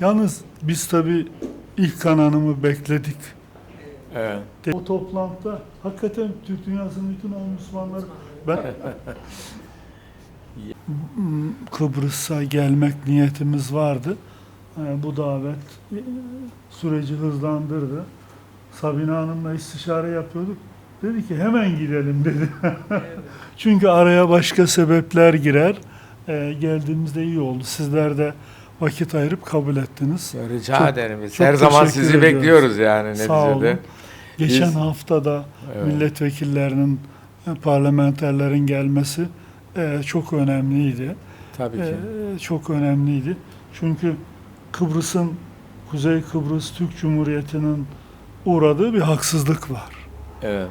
Yalnız biz tabii ilk kananımı bekledik. Evet. O toplantıda hakikaten Türk dünyasının bütün o Müslümanları ben Kıbrıs'a gelmek niyetimiz vardı. Ee, bu davet e, süreci hızlandırdı. Sabine Hanım'la istişare yapıyorduk. Dedi ki hemen gidelim dedi. Çünkü araya başka sebepler girer. Ee, geldiğimizde iyi oldu. Sizler de vakit ayırıp kabul ettiniz. Rica Çok- ederim. Biz çok her zaman sizi ediyoruz. bekliyoruz yani Sağ neticede. olun. Geçen Biz- hafta da Evet. milletvekillerinin, e, parlamenterlerin gelmesi e, çok önemliydi. Tabii ki. E, çok önemliydi. Çünkü Kıbrıs'ın, Kuzey Kıbrıs Türk Cumhuriyeti'nin uğradığı bir haksızlık var. Evet.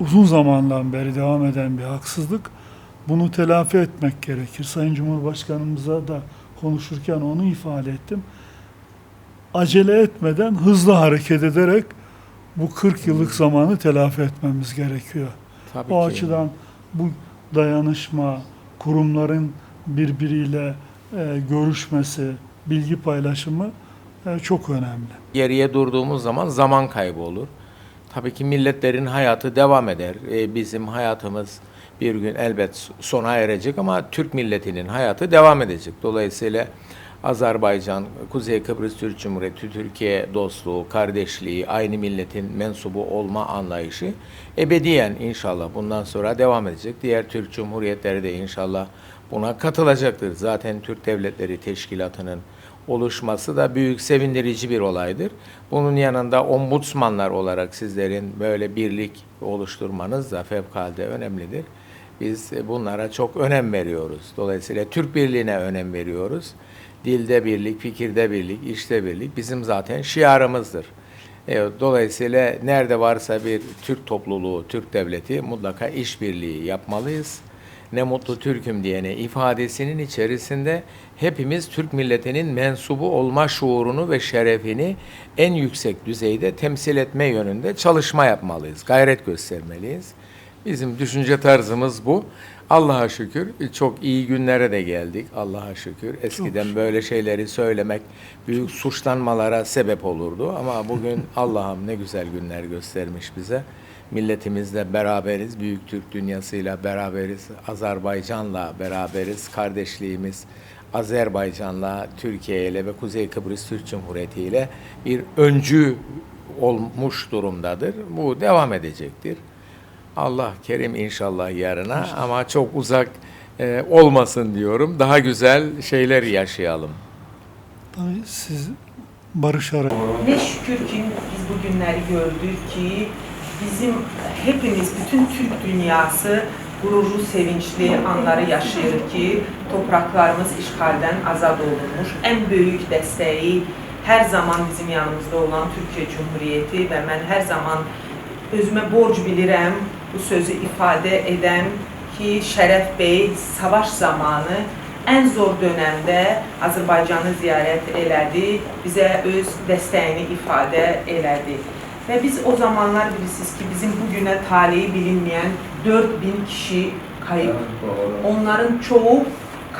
Uzun zamandan beri devam eden bir haksızlık. Bunu telafi etmek gerekir. Sayın Cumhurbaşkanımıza da konuşurken onu ifade ettim. Acele etmeden hızlı hareket ederek bu 40 yıllık zamanı telafi etmemiz gerekiyor. Tabii O ki. açıdan bu dayanışma, kurumların birbiriyle e, görüşmesi, bilgi paylaşımı e, çok önemli. Geriye durduğumuz zaman zaman kaybı olur. Tabii ki milletlerin hayatı devam eder. Ee, bizim hayatımız bir gün elbet sona erecek ama Türk milletinin hayatı devam edecek. Dolayısıyla Azerbaycan, Kuzey Kıbrıs Türk Cumhuriyeti, Türkiye dostluğu, kardeşliği, aynı milletin mensubu olma anlayışı ebediyen inşallah bundan sonra devam edecek. Diğer Türk Cumhuriyetleri de inşallah buna katılacaktır. Zaten Türk Devletleri Teşkilatı'nın oluşması da büyük sevindirici bir olaydır. Bunun yanında ombudsmanlar olarak sizlerin böyle birlik oluşturmanız da fevkalade önemlidir. Biz bunlara çok önem veriyoruz. Dolayısıyla Türk birliğine önem veriyoruz. Dilde birlik, fikirde birlik, işte birlik bizim zaten şiarımızdır. Evet, dolayısıyla nerede varsa bir Türk topluluğu, Türk devleti mutlaka işbirliği yapmalıyız ne mutlu Türk'üm diyene ifadesinin içerisinde hepimiz Türk milletinin mensubu olma şuurunu ve şerefini en yüksek düzeyde temsil etme yönünde çalışma yapmalıyız, gayret göstermeliyiz. Bizim düşünce tarzımız bu. Allah'a şükür çok iyi günlere de geldik. Allah'a şükür. Eskiden böyle şeyleri söylemek büyük suçlanmalara sebep olurdu ama bugün Allah'ım ne güzel günler göstermiş bize. Milletimizle beraberiz, büyük Türk dünyasıyla beraberiz, Azerbaycan'la beraberiz, kardeşliğimiz Azerbaycan'la, Türkiye ile ve Kuzey Kıbrıs Türk Cumhuriyeti ile bir öncü olmuş durumdadır. Bu devam edecektir. Allah kerim inşallah yarına ama çok uzak e, olmasın diyorum. Daha güzel şeyler yaşayalım. Tabii siz Barış Aray. Ne şükür ki biz bu günleri gördük ki bizim hepimiz, bütün Türk dünyası gururlu, sevinçli anları yaşıyor ki topraklarımız işgalden azad olunmuş. En büyük desteği her zaman bizim yanımızda olan Türkiye Cumhuriyeti ve ben her zaman özüme borc bilirəm bu sözü ifade eden ki Şeref Bey savaş zamanı en zor dönemde Azerbaycan'ı ziyaret elədi, bizə öz dəstəyini ifadə elədi. Və biz o zamanlar bilirsiniz ki, bizim bugüne talihi bilinmeyen 4000 kişi kayıp. Onların çoğu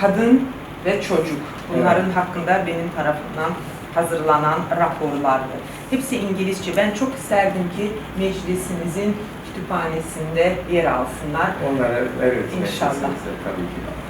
kadın ve çocuk. Bunların hakkında benim tarafından hazırlanan raporlardı. Hepsi İngilizce. Ben çok isterdim ki meclisimizin kütüphanesinde yer alsınlar. Onlara evet İnşallah. tabii ki.